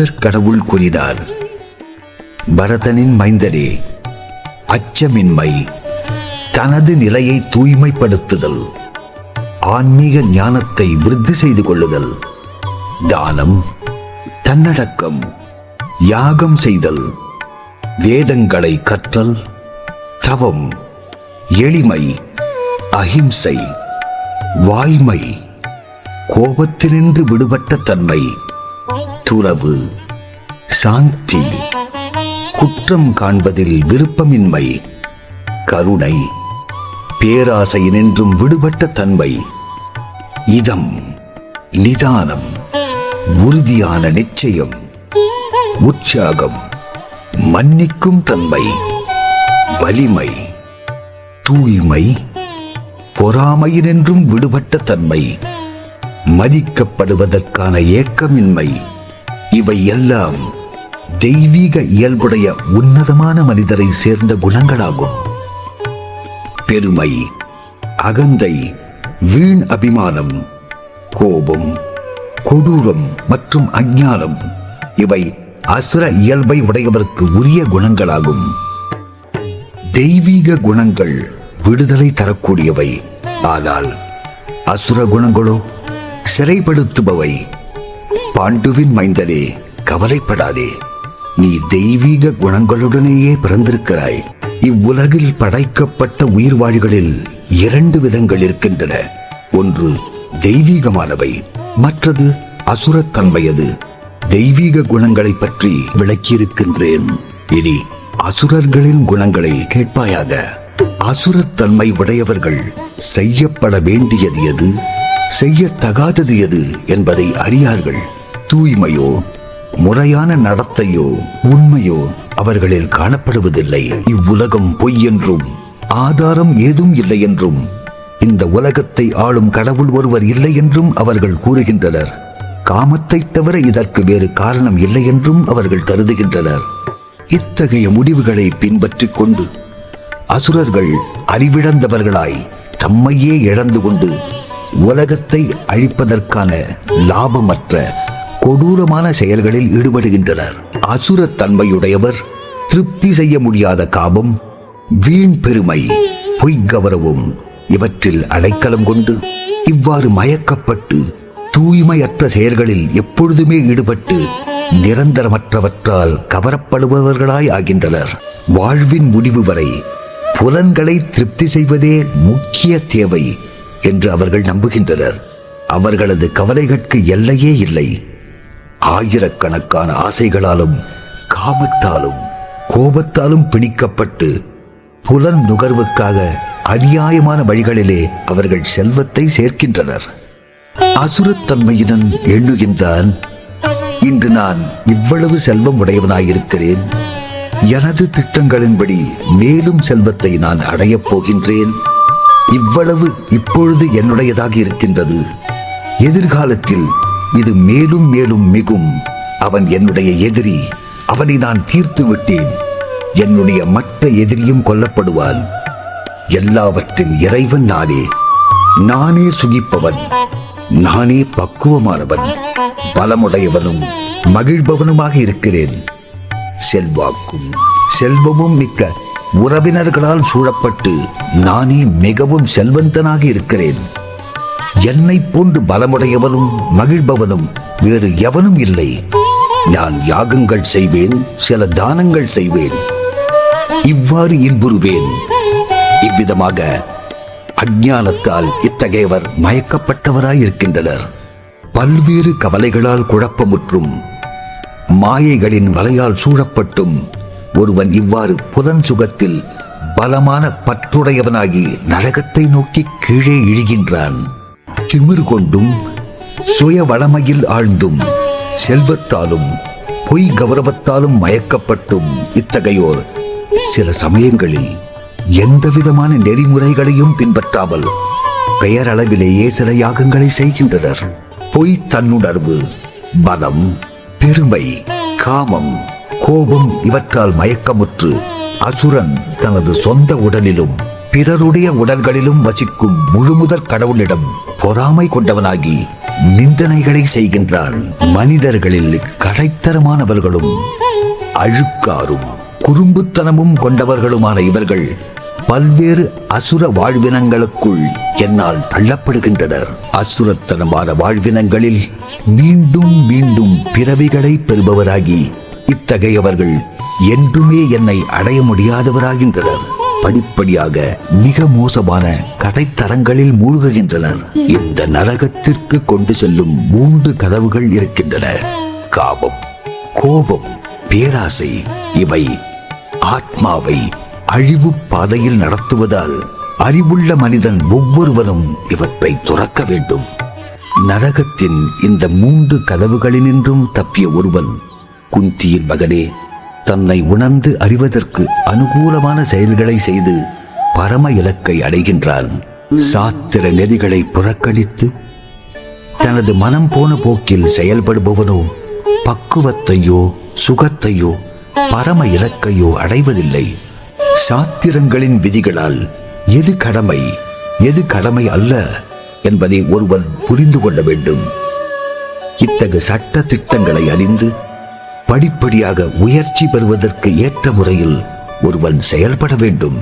முழுமுதற் கடவுள் கூறினார். பரதனின் மைந்தரே அச்சமின்மை தனது நிலையை தூய்மைப்படுத்துதல் ஆன்மீக ஞானத்தை விருத்தி செய்து கொள்ளுதல் தானம் தன்னடக்கம் யாகம் செய்தல் வேதங்களை கற்றல் தவம் எளிமை அஹிம்சை வாய்மை கோபத்தினின்று விடுபட்ட தன்மை துறவு சாந்தி குற்றம் காண்பதில் விருப்பமின்மை கருணை பேராசையினின்றும் விடுபட்ட தன்மை இதம் நிதானம் உறுதியான நிச்சயம் உற்சாகம் மன்னிக்கும் தன்மை வலிமை தூய்மை பொறாமையினின்றும் விடுபட்ட தன்மை மதிக்கப்படுவதற்கான ஏக்கமின்மை. இவை எல்லாம் தெய்வீக இயல்புடைய உன்னதமான மனிதரை சேர்ந்த குணங்களாகும். பெருமை அகந்தை வீண் அபிமானம் கோபம் கொடூரம் மற்றும் அஞ்ஞானம் இவை அசுர இயல்பை உடையவருக்கு உரிய குணங்களாகும். தெய்வீக குணங்கள் விடுதலை தரக்கூடியவை. ஆனால் அசுர குணங்களோ சிறைப்படுத்துபவை. பாண்டுவின் மைந்தனே கவலைப்படாதே. நீ தெய்வீக குணங்களுடனேயே பிறந்திருக்கிறாய். இவ்வுலகில் படைக்கப்பட்ட உயிர்வாழிகளில் இரண்டு விதங்கள் இருக்கின்றன. ஒன்று தெய்வீகமானவை மற்றது அசுரத்தன்மையது. தெய்வீக குணங்களை பற்றி விளக்கியிருக்கின்றேன். இனி அசுரர்களின் குணங்களை கேட்பாயாக. அசுரத்தன்மை உடையவர்கள் செய்யப்பட வேண்டியது எது? செய்யத்தகாதது எது என்பதை அறியார்கள். தூய்மையோ முறையான நடத்தையோ உண்மையோ அவர்களில் காணப்படுவதில்லை. இவ்வுலகம் பொய் என்றும் ஆதாரம் ஏதும் இல்லை என்றும் இந்த உலகத்தை ஆளும் கடவுள் ஒருவர் இல்லை என்றும் அவர்கள் கூறுகின்றனர். காமத்தை தவிர இதற்கு வேறு காரணம் இல்லை என்றும் அவர்கள் கருதுகின்றனர். இத்தகைய முடிவுகளை பின்பற்றிக் கொண்டு அசுரர்கள் அறிவிழந்தவர்களாய் தம்மையே இழந்து கொண்டு உலகத்தை அழிப்பதற்கான லாபமற்ற கொடூரமான செயல்களில் ஈடுபடுகின்றனர். அசுரத் தன்மையுடையவர் திருப்தி செய்ய முடியாத காபம் வீண் பெருமை பொய்கவரவும் இவற்றில் அடைக்கலம் கொண்டு இவ்வாறு மயக்கப்பட்டு தூய்மையற்ற செயல்களில் எப்பொழுதுமே ஈடுபட்டு நிரந்தரமற்றவற்றால் கவரப்படுபவர்களாய் ஆகின்றனர். வாழ்வின் முடிவு வரை புலன்களை திருப்தி செய்வதே முக்கிய தேவை. என்று அவர்கள் நம்புகின்றனர். அவர்களது கவலைகளுக்கு எல்லையே இல்லை. ஆயிரக்கணக்கான ஆசைகளாலும் காமத்தாலும் கோபத்தாலும் பிணிக்கப்பட்டு புலன் நுகர்வுக்காக அநியாயமான வழிகளிலே அவர்கள் செல்வத்தை சேர்க்கின்றனர். அசுரத்தன்மையுடன் எண்ணுகின்றான் இன்று நான் இவ்வளவு செல்வம் உடையவனாயிருக்கிறேன். எனது திட்டங்களின்படி மேலும் செல்வத்தை நான் அடையப் போகின்றேன். இவ்வளவு இப்பொழுது என்னுடையதாக இருக்கின்றது. எதிர்காலத்தில் இது மேலும் மேலும் மிகும். அவன் என்னுடைய எதிரி அவனை நான் தீர்த்து விட்டேன். என்னுடைய மற்ற எதிரியும் கொல்லப்படுவான். எல்லாவற்றின் இறைவன் நானே. நானே சுகிப்பவன். நானே பக்குவமானவன். பலமுடையவனும் மகிழ்பவனுமாக இருக்கிறேன். செல்வாக்கும் செல்வமும் மிக்க உறவினர்களால் சூழப்பட்டு நானே மிகவும் செல்வந்தனாக இருக்கிறேன். என்னை போன்று பலமுடையவனும் மகிழ்பவனும் வேறு எவனும் இல்லை. நான் யாகங்கள் செய்வேன் சில தானங்கள் செய்வேன். இவ்வாறு இன்புறுவேன். இவ்விதமாக அஜானத்தால் இத்தகையவர் மயக்கப்பட்டவராயிருக்கின்றனர். பல்வேறு கவலைகளால் குழப்பமுற்றும் மாயைகளின் வலையால் சூழப்பட்டும் ஒருவன் இவ்வாறு புலன் சுகத்தில் பலமான பற்றுடையவனாகி நரகத்தை நோக்கி கீழே இழுகின்றான். திமிர் கொண்டும் சுய வளமையில் ஆழ்ந்தும் செல்வத்தாலும் பொய் கௌரவத்தாலும் மயக்கப்பட்டும் இத்தகையோர் சில சமயங்களில் எந்தவிதமான நெறிமுறைகளையும் பின்பற்றாமல் பெயரளவிலேயே சில யாகங்களை செய்கின்றனர். பொய் தன்னுணர்வு பலம் பெருமை காமம் கோபம் இவற்றால் மயக்கமுற்று அசுரன் தனது சொந்த உடலிலும் பிறருடைய உடல்களிலும் வசிக்கும் முழுமுதற் கடவுளிடம் பொறாமை கொண்டவனாகி நிந்தனைகளை செய்கின்றான். மனிதர்களில் கடைத்தரமானவர்களும் அழுக்காரும் குறும்புத்தனமும் கொண்டவர்களுமான இவர்கள் பல்வேறு அசுர வாழ்வினங்களுக்குள் என்னால் தள்ளப்படுகின்றனர். அசுரத்தனமான வாழ்வினங்களில் மீண்டும் மீண்டும் பிறவிகளை பெறுபவராகி இத்தகையவர்கள் என்றுமே என்னை அடைய முடியாதவராகின்றனர். படிப்படியாக மிக மோசமான கடைத்தரங்களில் மூழ்குகின்றனர். இந்த நரகத்திற்கு கொண்டு செல்லும் மூன்று கதவுகள் இருக்கின்றன. காபம் கோபம் பேராசை இவை ஆத்மாவை அழிவு பாதையில் நடத்துவதால் அறிவுள்ள மனிதன் ஒவ்வொருவரும் இவற்றை துறக்க வேண்டும். நரகத்தின் இந்த மூன்று கதவுகளினின்றும் தப்பிய ஒருவன் குந்தியின் மகனே தன்னை உணர்ந்து அறிவதற்கு அனுகூலமான செயல்களை செய்து பரம இலக்கை அடைகின்றான். சாத்திர நெறிகளை புறக்கணித்து தனது மனம் போன போக்கில் செயல்படுபவனோ பக்குவத்தையோ சுகத்தையோ பரம இலக்கையோ அடைவதில்லை. சாத்திரங்களின் விதிகளால் எது கடமை எது கடமை அல்ல என்பதை ஒருவன் புரிந்து கொள்ள வேண்டும். இத்தகு சட்ட திட்டங்களை அறிந்து படிப்படியாக உயர்ச்சி பெறுவதற்கு ஏற்ற முறையில் ஒருவன் செயல்பட வேண்டும்.